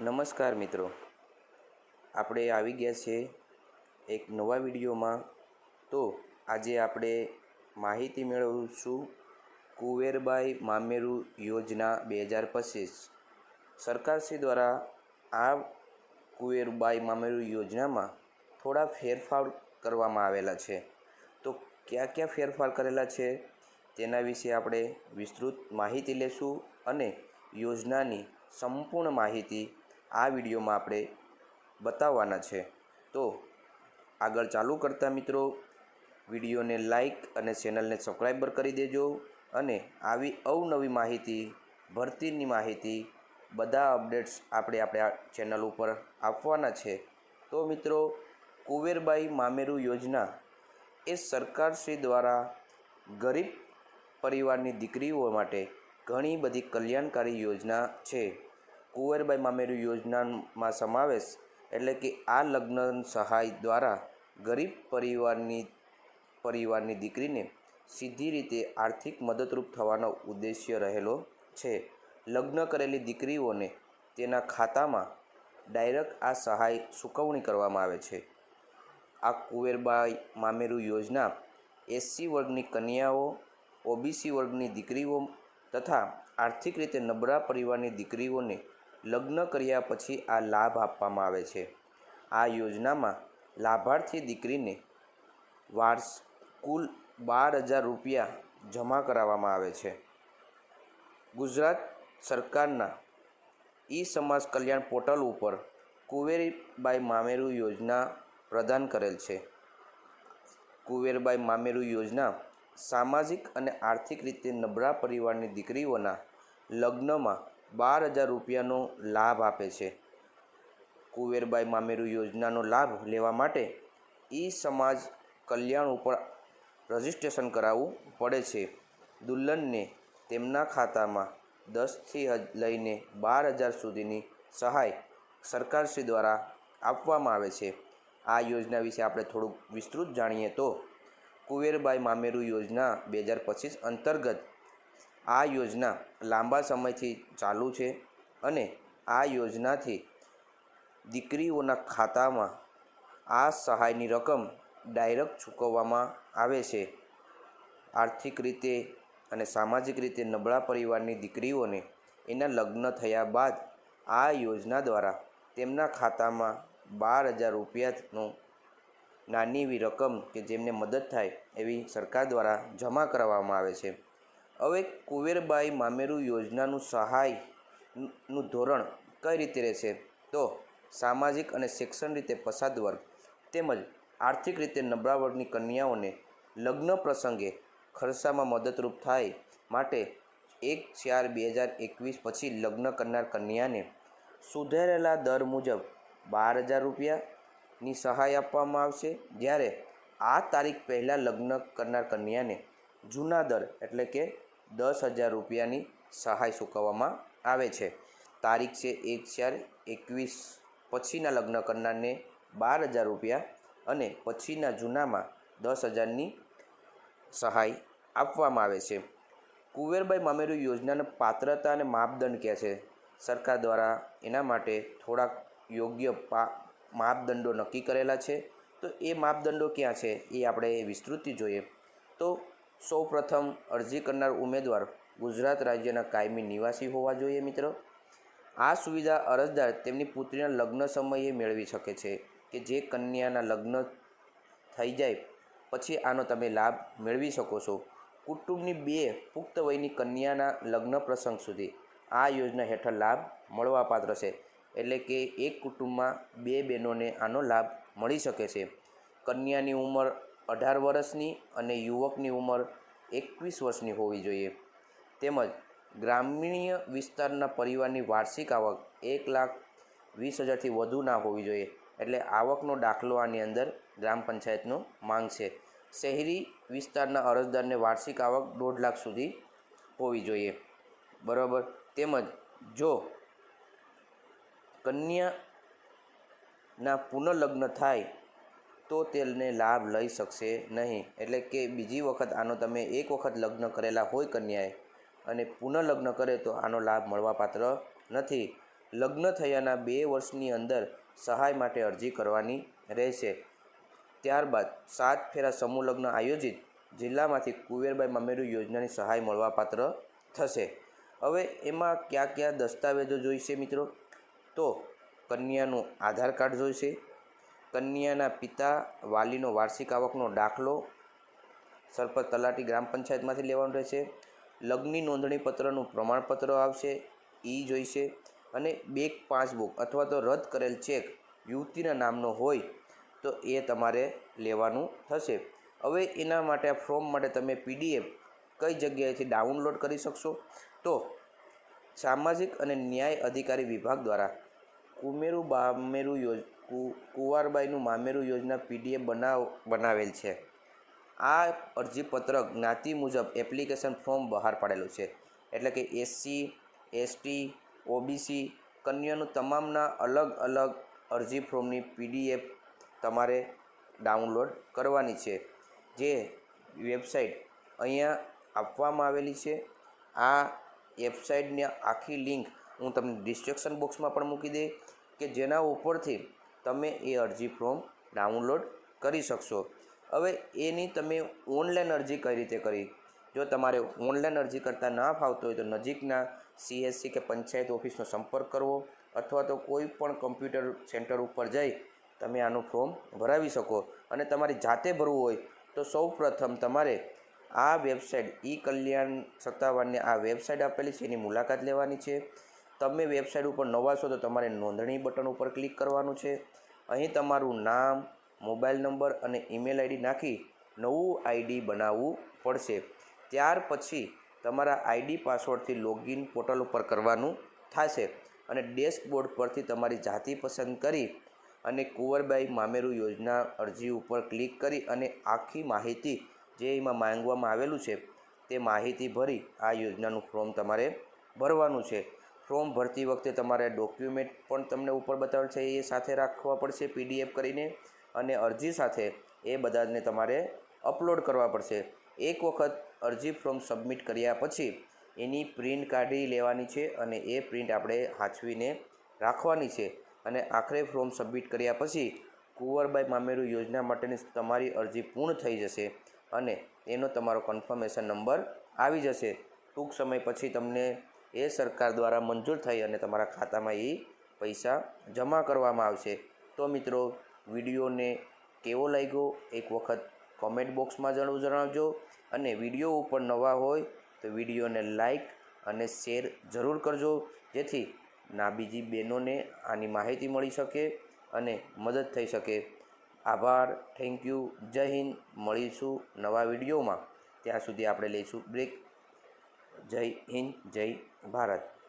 નમસ્કાર મિત્રો. આપણે આવી ગયા છે એક નવા વિડીયોમાં. તો આજે આપણે માહિતી મેળવીશું કુવેરબાઈ મામેરુ યોજના બે હજાર પચીસ. સરકારશ્રી દ્વારા આ કુવેરબાઈ મામેરુ યોજનામાં થોડા ફેરફાર કરવામાં આવેલા છે. તો ક્યાં ક્યાં ફેરફાર કરેલા છે? તેના વિશે આપણે વિસ્તૃત માહિતી લેશું અને યોજનાની સંપૂર્ણ માહિતી આ વિડીયોમાં આપણે બતાવવાના છે. તો આગળ ચાલુ કરતા મિત્રો, વિડીયોને લાઈક અને ચેનલને સબસ્ક્રાઈબર કરી દેજો અને આવી અવનવી માહિતી, ભરતીની માહિતી, બધા અપડેટ્સ આપણે આપણે આ ચેનલ ઉપર આપવાના છે. તો મિત્રો, કુવેરબાઈ મામેરુ યોજના એ સરકારશ્રી દ્વારા ગરીબ પરિવારની દીકરીઓ માટે ઘણી બધી કલ્યાણકારી યોજના છે. કુંવરબાઈ મામેરું યોજનામાં સમાવેશ એટલે કે આ લગ્ન સહાય દ્વારા ગરીબ પરિવારની પરિવારની દીકરીને સીધી રીતે આર્થિક મદદરૂપ થવાનો ઉદ્દેશ્ય રહેલો છે. લગ્ન કરેલી દીકરીઓને તેના ખાતામાં ડાયરેક્ટ આ સહાય ચૂકવણી કરવામાં આવે છે. આ કુંવરબાઈ મામેરું યોજના એસસી વર્ગની કન્યાઓ, ઓબીસી વર્ગની દીકરીઓ તથા આર્થિક રીતે નબળા પરિવારની દીકરીઓને લગ્ન કર્યા પછી આ લાભ આપવામાં આવે છે. આ યોજનામાં લાભાર્થી દીકરીને વાર્ષ કુલ બાર હજાર રૂપિયા જમા કરાવવામાં આવે છે. ગુજરાત સરકારના ઈ સમાજ કલ્યાણ પોર્ટલ ઉપર કુવેરીબાઈ મામેરુ યોજના પ્રદાન કરેલ છે. કુવેરબાઈ મામેરુ યોજના સામાજિક અને આર્થિક રીતે નબળા પરિવારની દીકરીઓના લગ્નમાં બાર હજાર રૂપિયાનો લાભ આપે છે. કુવેરબાઈ મામેરુ યોજનાનો લાભ લેવા માટે ઈ સમાજ કલ્યાણ ઉપર રજિસ્ટ્રેશન કરાવવું પડે છે. દુલ્હનને તેમના ખાતામાં દસથી લઈને બાર હજાર સુધીની સહાય સરકારશ્રી દ્વારા આપવામાં આવે છે. આ યોજના વિશે આપણે થોડુંક વિસ્તૃત જાણીએ તો કુવેરબાઈ મામેરુ યોજના બે હજાર પચીસ અંતર્ગત આ યોજના લાંબા સમયથી ચાલુ છે અને આ યોજનાથી દીકરીઓના ખાતામાં આ સહાયની રકમ ડાયરેક્ટ ચૂકવવામાં આવે છે. આર્થિક રીતે અને સામાજિક રીતે નબળા પરિવારની દીકરીઓને એના લગ્ન થયા બાદ આ યોજના દ્વારા તેમના ખાતામાં બાર હજાર રૂપિયાનું નાની એવી રકમ કે જેમને મદદ થાય એવી સરકાર દ્વારા જમા કરાવવામાં આવે છે. હવે કુવેરબાઈ મામેરુ યોજનાનું સહાયનું ધોરણ કઈ રીતે રહેશે? તો સામાજિક અને શિક્ષણ રીતે પસાદ વર્ગ તેમજ આર્થિક રીતે નબળા વર્ગની કન્યાઓને લગ્ન પ્રસંગે ખર્ચામાં મદદરૂપ થાય માટે એક ચાર બે હજાર એકવીસ પછી લગ્ન કરનાર કન્યાને સુધારેલા દર મુજબ બાર હજાર રૂપિયાની સહાય આપવામાં આવશે. જ્યારે આ તારીખ પહેલાં લગ્ન કરનાર કન્યાને જૂના દર એટલે કે દસ હજાર રૂપિયાની સહાય ચૂકવવામાં આવે છે. તારીખ છે એક ચાર એકવીસ. પછીના લગ્ન કરનારને બાર હજાર રૂપિયા અને પછીના જૂનામાં દસ હજારની સહાય આપવામાં આવે છે. કુવેરબાઈ મામેરુ યોજનાના પાત્રતા અને માપદંડ ક્યાં છે. સરકાર દ્વારા એના માટે થોડાક યોગ્ય પા, માપદંડો નક્કી કરેલા છે. તો એ માપદંડો ક્યાં છે એ આપણે વિસ્તૃતિ જોઈએ. તો સૌપ્રથમ અરજી કરનાર ઉમેદવાર ગુજરાત રાજ્યના કાયમી નિવાસી હોવા જોઈએ મિત્રો. આ સુવિધા અરજદાર તેમની પુત્રીના લગ્ન સમયે મેળવી શકે છે કે જે કન્યાના લગ્ન થઈ જાય પછી આનો તમે લાભ મેળવી શકો છો. કુટુંબની બે પુખ્ત વયની કન્યાના લગ્ન પ્રસંગ સુધી આ યોજના હેઠળ લાભ મળવાપાત્ર છે. એટલે કે એક કુટુંબમાં બે બહેનોને આનો લાભ મળી શકે છે. કન્યાની ઉંમર અઢાર વર્ષની અને યુવકની ઉંમર એકવીસ વર્ષની હોવી જોઈએ. તેમજ ગ્રામીણ વિસ્તારના પરિવારની વાર્ષિક આવક એક લાખ વીસ હજારથી વધુ ના હોવી જોઈએ. એટલે આવકનો દાખલો આની અંદર ગ્રામ પંચાયતનો માંગ છે. શહેરી વિસ્તારના અરજદારને વાર્ષિક આવક દોઢ લાખ સુધી હોવી જોઈએ. બરાબર? તેમજ જો કન્યાના પુનઃલગ્ન થાય તો તેને લાભ લઈ શકશે નહીં. એટલે કે બીજી વખત આનો તમે એક વખત લગ્ન કરેલા હોય કન્યાએ અને પુનઃલગ્ન કરે તો આનો લાભ મળવાપાત્ર નથી. લગ્ન થયાના બે વર્ષની અંદર સહાય માટે અરજી કરવાની રહેશે. ત્યારબાદ સાત ફેરા સમૂહ લગ્ન આયોજિત જિલ્લામાંથી કુવેરબાઈ મામેરુ યોજનાની સહાય મળવાપાત્ર થશે. હવે એમાં કયા કયા દસ્તાવેજો જોઈશે મિત્રો? તો કન્યાનું આધાર કાર્ડ જોઈશે કન્યાના પિતા વાલીનો વાર્ષિક આવકનો દાખલો સરપંચ તલાટી ગ્રામ પંચાયતમાંથી લેવાનું રહેશે. લગ્નની નોંધણી પત્રનું પ્રમાણપત્ર આવશે એ જોઈશે અને બેક પાસબુક અથવા તો રદ કરેલ ચેક યુવતીના નામનો હોય તો એ તમારે લેવાનું થશે. હવે એના માટે આ ફોર્મ માટે તમે પીડીએફ કઈ જગ્યાએથી ડાઉનલોડ કરી શકશો? તો સામાજિક અને ન્યાય અધિકારી વિભાગ દ્વારા કુમેરુ બામેરુ યોજ કુંવારબાઈનું મામેરું યોજના પીડીએફ બનાવ, બનાવેલ છે. આ અરજીપત્રક જ્ઞાતિ મુજબ એપ્લિકેશન ફોર્મ બહાર પાડેલું છે. એટલે કે એસસી એસટી ઓબીસી કન્યાનું તમામના અલગ અલગ અરજી ફોર્મની પીડીએફ તમારે ડાઉનલોડ કરવાની છે. જે વેબસાઇટ અહીંયા આપવામાં આવેલી છે. આ વેબસાઇટની આખી લિંક હું તમને ડિસ્ક્રિપ્શન બોક્સમાં પણ મૂકી દઈ કે જેના ઉપરથી તમે એ અરજી ફોર્મ ડાઉનલોડ કરી શકશો. હવે એની તમે ઓનલાઈન અરજી કઈ રીતે કરી? જો તમારે ઓનલાઈન અરજી કરતાં ના ફાવતો હોય તો નજીકના સીએસસી કે પંચાયત ઓફિસનો સંપર્ક કરવો અથવા તો કોઈ પણ કમ્પ્યુટર સેન્ટર ઉપર જઈ તમે આનું ફોર્મ ભરાવી શકો. અને તમારી જાતે ભરવું હોય તો સૌ પ્રથમ તમારે આ વેબસાઇટ ઈ કલ્યાણ સત્તાવારની આ વેબસાઇટ આપેલી છે, એની મુલાકાત લેવાની છે. તમે વેબસાઇટ ઉપર નવા છો તો તમારે નોંધણી બટન ઉપર ક્લિક કરવાનું છે. અહીં તમારું નામ, મોબાઈલ નંબર અને ઈમેલ આઈડી નાખી નવું આઈડી બનાવવું પડશે. ત્યાર પછી તમારા આઈડી પાસવર્ડથી લોગિન પોર્ટલ ઉપર કરવાનું થશે અને ડેશબોર્ડ પરથી તમારી જાતિ પસંદ કરી અને કુંવરબાઈ મામેરુ યોજના અરજી ઉપર ક્લિક કરી અને આખી માહિતી જે એમાં માંગવામાં આવેલું છે તે માહિતી ભરી આ યોજનાનું ફોર્મ તમારે ભરવાનું છે. ફોર્મ ભરતી વખતે તમારે ડોક્યુમેન્ટ પણ તમને ઉપર બતાવેલ છે, એ સાથે રાખવા પડશે પીડીએફ કરીને અને અરજી સાથે એ બધાને તમારે અપલોડ કરવા પડશે. એક વખત અરજી ફોર્મ સબમિટ કર્યા પછી એની પ્રિન્ટ કાઢી લેવાની છે અને એ પ્રિન્ટ આપણે હાચવીને રાખવાની છે. અને આખરે ફોર્મ સબમિટ કર્યા પછી કુંવરબાઈ મામેરુ યોજના માટેની તમારી અરજી પૂર્ણ થઈ જશે અને એનો તમારો કન્ફર્મેશન નંબર આવી જશે. ટૂંક સમય પછી તમને એ સરકાર દ્વારા મંજૂર થઈ અને તમારા ખાતામાં એ પૈસા જમા કરવામાં આવશે. તો મિત્રો, વિડીયોને કેવો લાગ્યો? એક વખત કોમેન્ટ બોક્સમાં જણાવ જણાવજો. અને વીડિયો ઉપર નવા હોય તો વિડીયોને લાઈક અને શેર જરૂર કરજો. જેથી ના બીજી બહેનોને આની માહિતી મળી શકે અને મદદ થઈ શકે. આભાર. થેન્ક યુ જય હિન્દ. મળીશું નવા વિડીયોમાં. ત્યાં સુધી આપણે લઈશું બ્રેક જય હિન્દ જય ભારત.